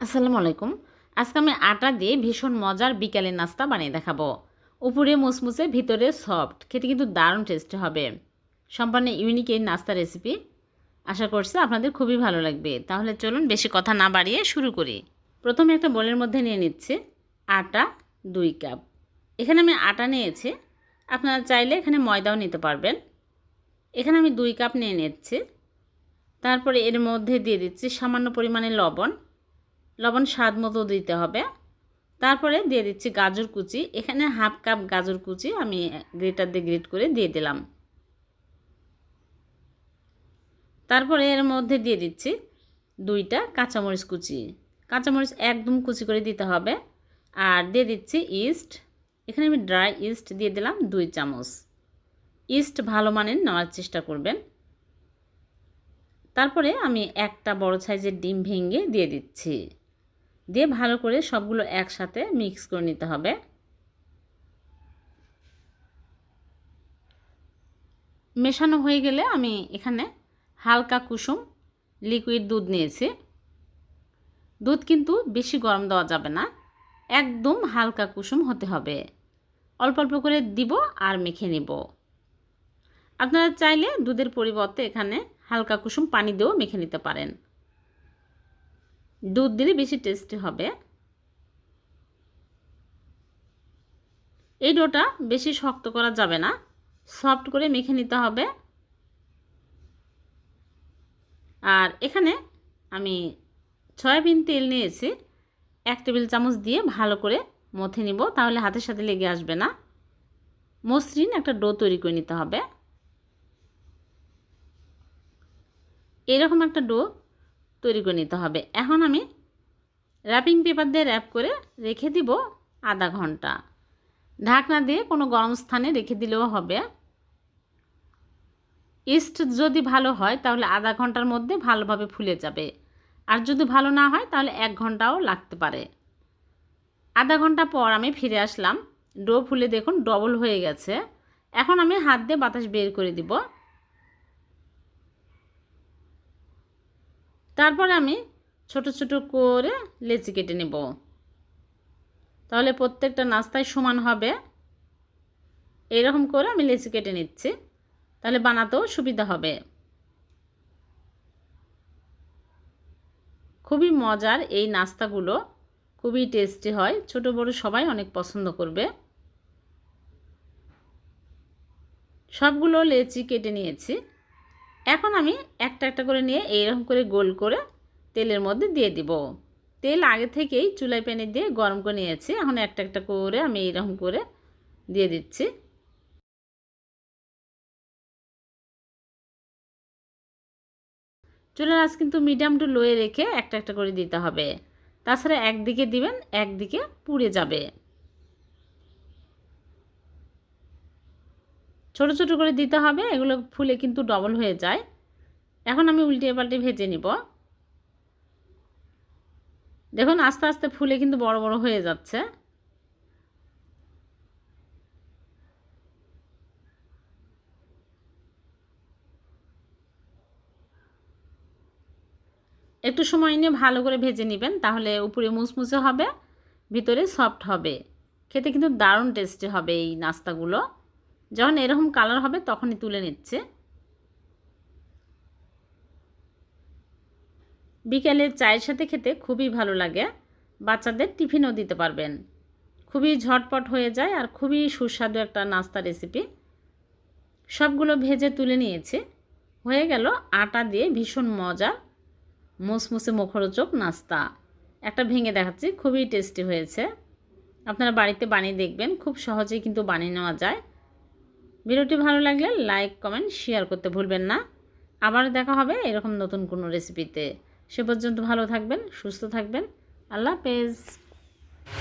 আসসালামু আলাইকুম। আজকে আমি আটা দিয়ে ভীষণ মজার বিকালের নাস্তা বানিয়ে দেখাবো। উপরে মুসমুসে, ভিতরে সফট। খেতে কিন্তু দারুণ টেস্ট হবে। সম্পূর্ণ ইউনিক এই নাস্তা রেসিপি আশা করছি আপনাদের খুবই ভালো লাগবে। তাহলে চলুন বেশি কথা না বাড়িয়ে শুরু করি। প্রথমে একটা বোলের মধ্যে নিয়ে নিচ্ছি আটা দুই কাপ। এখানে আমি আটা নিয়েছি। আপনারা চাইলে এখানে ময়দাও নিতে পারবেন। এখানে আমি দুই কাপ নিয়ে নিচ্ছি। তারপরে এর মধ্যে দিয়ে দিচ্ছি সামান্য পরিমাণে লবণ। লবণ স্বাদ মতো দিতে হবে। তারপরে দিয়ে দিচ্ছি গাজর কুচি। এখানে হাফ কাপ গাজর কুচি আমি গ্রেটার দিয়ে গ্রেট করে দিয়ে দিলাম। তারপরে এর মধ্যে দিয়ে দিচ্ছি দুইটা কাঁচামরিচ কুচি। কাঁচামরিচ একদম কুচি করে দিতে হবে। আর দিয়ে দিচ্ছি ইস্ট। এখানে আমি ড্রাই ইস্ট দিয়ে দিলাম দুই চামচ। ইস্ট ভালো মানের নেওয়ার চেষ্টা করবেন। তারপরে আমি একটা বড় সাইজের ডিম ভেঙে দিয়ে দিচ্ছি। দিয়ে ভালো করে সবগুলো একসাথে মিক্স করে নিতে হবে। মেশানো হয়ে গেলে আমি এখানে হালকা কুসুম লিকুইড দুধ নিয়েছি। দুধ কিন্তু বেশি গরম দেওয়া যাবে না, একদম হালকা কুসুম হতে হবে। অল্প অল্প করে দিব আর মেখে নিব। আপনারা চাইলে দুধের পরিবর্তে এখানে হালকা কুসুম পানি দিয়েও মেখে নিতে পারেন। দুধ দিলে বেশি টেস্টি হবে। এই ডোটা বেশি শক্ত করা যাবে না। সফট করে মেখে নিতে হবে। আর এখানে আমি সয়াবিন তেল নিয়েছি। এক টেবিল চামচ দিয়ে ভালো করে মথে নিব, তাহলে হাতের সাথে লেগে আসবে না। মসৃণ একটা ডো তৈরি করে নিতে হবে। এরকম একটা ডো তৈরি করে নিতে হবে। এখন আমি র্যাপিং পেপার দিয়ে র্যাপ করে রেখে দিব আধা ঘণ্টা। ঢাকনা দিয়ে কোনো গরম স্থানে রেখে দিলেও হবে। ইস্ট যদি ভালো হয়, তাহলে আধা ঘণ্টার মধ্যে ভালোভাবে ফুলে যাবে। আর যদি ভালো না হয়, তাহলে এক ঘন্টাও লাগতে পারে। আধা ঘণ্টা পর আমি ফিরে আসলাম। ডো ফুলে দেখুন ডবল হয়ে গেছে। এখন আমি হাত দিয়ে বাতাস বের করে দিব। তারপরে আমি ছোট ছোট করে লেচি কেটে নেব। তাহলে প্রত্যেকটা নাস্তায় সমান হবে। এইরকম করে আমি লেচি কেটে নিচ্ছি। তাহলে বানাতেও সুবিধা হবে। খুবই মজার এই নাস্তাগুলো। খুবই টেস্টি হয়। ছোট বড় সবাই অনেক পছন্দ করবে। সবগুলো লেচি কেটে নিয়েছি। এখন আমি একটা একটা করে নিয়ে এইরকম করে গোল করে তেলের মধ্যে দিয়ে দিব। তেল আগে থেকেই চুলাই প্যানে দিয়ে গরম করে নিয়েছি। এখন একটা একটা করে আমি এইরকম করে দিয়ে দিচ্ছি। চুলার আজ কিন্তু মিডিয়াম টু লোয়ে রেখে একটা একটা করে দিতে হবে। তাছাড়া একদিকে দিবেন, একদিকে পুড়ে যাবে। ছোট ছোট করে দিতে হবে, এগুলো ফুলে কিন্তু ডবল হয়ে যায়। এখন আমি উল্টে পাল্টে ভেজে নিব। দেখুন, আস্তে আস্তে ফুলে কিন্তু বড় বড় হয়ে যাচ্ছে। একটু সময় নিয়ে ভালো করে ভেজে নেবেন, তাহলে উপরে মুচমুচে হবে, ভিতরে সফট হবে। খেতে কিন্তু দারুণ টেস্টি হবে এই নাস্তাগুলো। যখন এরকম কালার হবে তখনই তুলে নিচ্ছে। বিকেলের চায়ের সাথে খেতে খুবই ভালো লাগে। বাচ্চাদের টিফিনও দিতে পারবেন। খুবই ঝটপট হয়ে যায় আর খুবই সুস্বাদু একটা নাস্তা রেসিপি সবগুলো ভেজে তুলে নিয়েছি। হয়ে গেল আটা দিয়ে ভীষণ মজা মুসমুসে মুখরোচক নাস্তা। একটা ভেঙে দেখাচ্ছি, খুবই টেস্টি হয়েছে। আপনারা বাড়িতে বানিয়ে দেখবেন, খুব সহজেই কিন্তু বানিয়ে নেওয়া যায়। ভিডিওটি ভালো লাগলে লাইক, কমেন্ট, শেয়ার করতে ভুলবেন না। আবার দেখা হবে এরকম নতুন কোনো রেসিপিতে সে পর্যন্ত ভালো থাকবেন, সুস্থ থাকবেন। আল্লাহ হাফেজ।